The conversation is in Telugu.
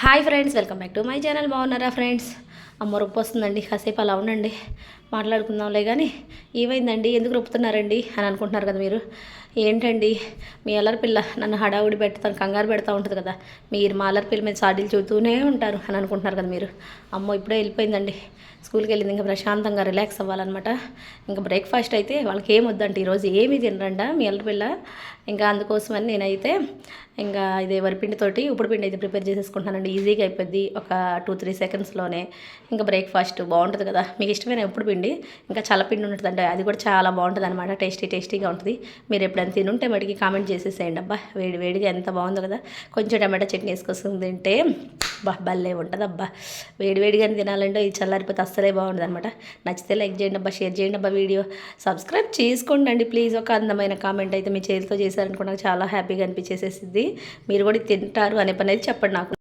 Hi friends welcome back to my channel. బాగున్నారా ఫ్రెండ్స్? అమ్మ రొప్పి వస్తుందండి కాసేపు అలా ఉండండి. మాట్లాడుకుందాంలే కానీ ఏమైందండి? ఎందుకు రొప్పుతున్నారండి? అని అనుకుంటున్నారు కదా మీరు. ఏంటండి? మీ అల్లరి పిల్ల నన్ను హడావుడి పెడతాను కంగారు పెడతా ఉంటుంది కదా. మీరు మా అల్లరి పిల్ల మీద సాడీలు చూతూనే ఉంటారు అని అనుకుంటున్నారు కదా మీరు. అమ్మో ఇప్పుడే వెళ్ళిపోయిందండి. స్కూల్కి వెళ్ళింది. ఇంకా ప్రశాంతంగా రిలాక్స్ అవ్వాలన్నమాట. ఇంకా బ్రేక్ఫాస్ట్ అయితే వాళ్ళకి ఏం వద్దంటే ఈరోజు ఏమీ తినరండా మీ అల్లరి పిల్ల? ఇంకా అందుకోసమని నేనైతే ఇంకా ఇదే వరిపిండితోటి ఉప్పుడు పిండి అయితే ప్రిపేర్ చేసేసుకుంటానండి ఈజీగా అయిపోద్ది. ఒక టూ త్రీ సెకండ్స్లోనే. ఇంకా బ్రేక్ఫాస్ట్ బాగుంటుంది కదా. మీకు ఇష్టమైన ఎప్పుడు పిండి ఇంకా చల్లపిండి ఉంటుందండి. అది కూడా చాలా బాగుంటుంది అనమాట టేస్టీ టేస్టీగా ఉంటుంది. మీరు ఎప్పుడైనా తినుంటే మటుకి కామెంట్ చేసేసేయండి. అబ్బా వేడి వేడిగా ఎంత బాగుందో కదా. కొంచెం టమాటా చట్నీ వేసుకొస్తుంది తింటే బా భలే ఉంటుంది అబ్బా. వేడి వేడిగా తినాలంటే ఇది చల్లారిపోతే అస్సలే బాగుంటుంది అనమాట నచ్చితే లైక్ చేయండి అబ్బా షేర్ చేయండి అబ్బా వీడియో. సబ్స్క్రైబ్ చేసుకోండి అండి ప్లీజ్. ఒక అందమైన కామెంట్ అయితే మీ చేతితో చేశారనుకో నాకు చాలా హ్యాపీగా అనిపించేసేసింది. మీరు కూడా తింటారు అనే పని అయితే చెప్పండి నాకు.